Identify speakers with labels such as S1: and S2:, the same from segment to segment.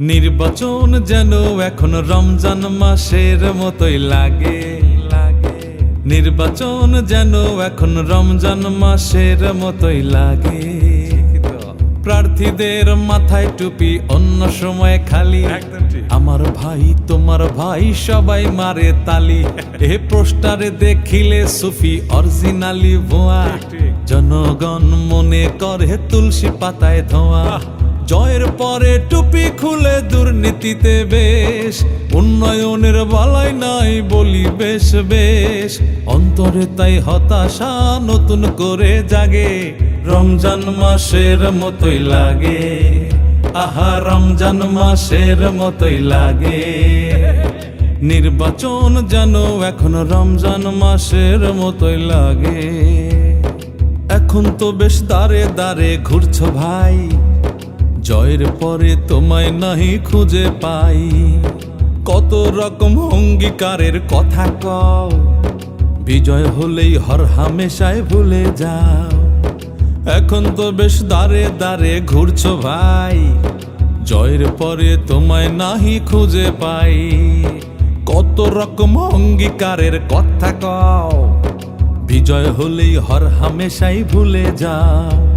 S1: নির্বাচন যেন এখন রমজান মাসের মতোই লাগে। লাগে নির্বাচন যেন এখন রমজান মাসের মতোই লাগে। প্রার্থীদের মাথায় টুপি অন্য সময় খালি। আমার ভাই তোমার ভাই সবাই মারে তালি। এ পোস্টারে দেখিলে সুফি অরিজিনালি ভুয়া। জনগণ মনে করে তুলসী পাতায় ধোয়া। জয়ের পরে টুপি খুলে দুর্নীতিতে বেশ, উন্নয়নের বালাই নাই বলি বেশ বেশ। অন্তরে তাই হতাশা নতুন করে জাগে, রমজান মাসের মতোই লাগে। আহা, রমজান মাসের মতোই লাগে। নির্বাচন যেন এখন রমজান মাসের মতোই লাগে। এখন তো বেশ দাঁড়ে দাঁড়ে ঘুরছ ভাই জয়ের পরে তোমায় নাহি খুঁজে পাই। কত রকম অঙ্গীকারের কথা কও। বিজয় হলেই হর হামেশায় ভুলে যাও। এখন তো বেশ দাঁড়ে দাঁড়ে ঘুরছো ভাই। জয়ের পরে তোমায় নাহি খুঁজে পাই। কত রকম অঙ্গীকারের কথা কও। বিজয় হলেই হর হামেশাই ভুলে যাও।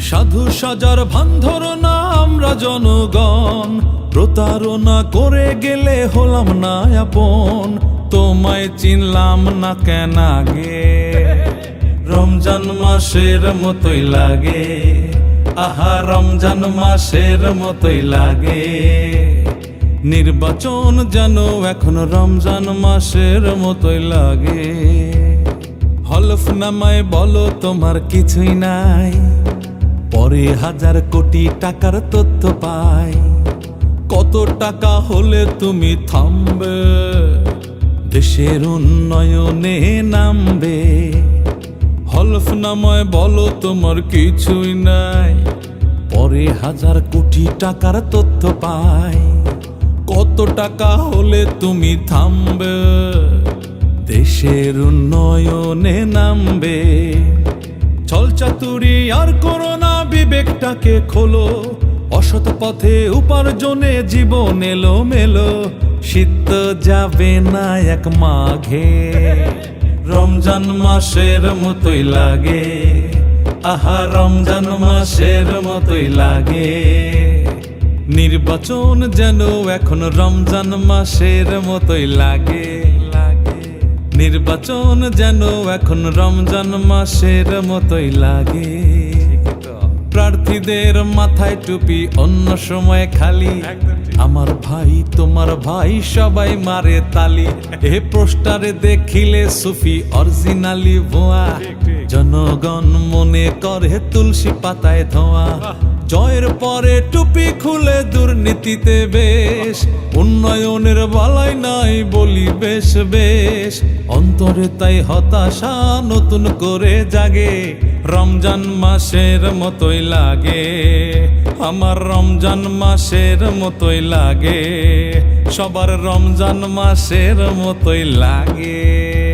S1: সাধু সাজার ভান ধরো না আমরা জনগণ। প্রতারণা করে গেলে হলাম না আপন। তোমায় চিনলাম না কেন আগে? রমজান মাসের মতোই লাগে। আহা, রমজান মাসের মতোই লাগে। নির্বাচন যেন এখন রমজান মাসের মতোই লাগে। হলফনামায় বলো তোমার কিছুই নাই। পরে হাজার কোটি টাকার তথ্য পাই। কত টাকা হলে তুমি থামবে? দেশের উন্নয়নে নামবে। হলফনামায় বলো তোমার কিছুই নাই। পরে হাজার কোটি টাকার তথ্য পাই। কত টাকা হলে তুমি থামবে? দেশের উন্নয়নে নামবে। ছল চাতুরি আর করোনা বিবেকটাকে খোলো, অসৎ পথে উপার্জনে জীবন এলো মেলো শীত যাবে না এক মাঘে, রমজান মাসের মতোই লাগে। আহা, রমজান মাসের মতোই লাগে। নির্বাচন যেন এখন রমজান মাসের মতোই লাগে লাগে। নির্বাচন যেন এখন রমজান মাসের মতোই লাগে। প্রার্থীদের মাথায় টুপি অন্য সময় খালি। আমার ভাই তোমার ভাই সবাই মারে তালি। এ পোস্টারে দেখিলে সুফি অরিজিনালি ভুয়া। জনগণ মনে করে তুলসী পাতায় ধোয়া। জয়ের পরে টুপি খুলে দুর্নীতিতে বেশ। উন্নয়নের বলাই নাই বলি বেশ বেশ। অন্তরে তাই হতাশা নতুন করে জাগে। রমজান মাসের মতোই লাগে আমার রমজান মাসের মতোই লাগে সবার রমজান মাসের মতোই লাগে।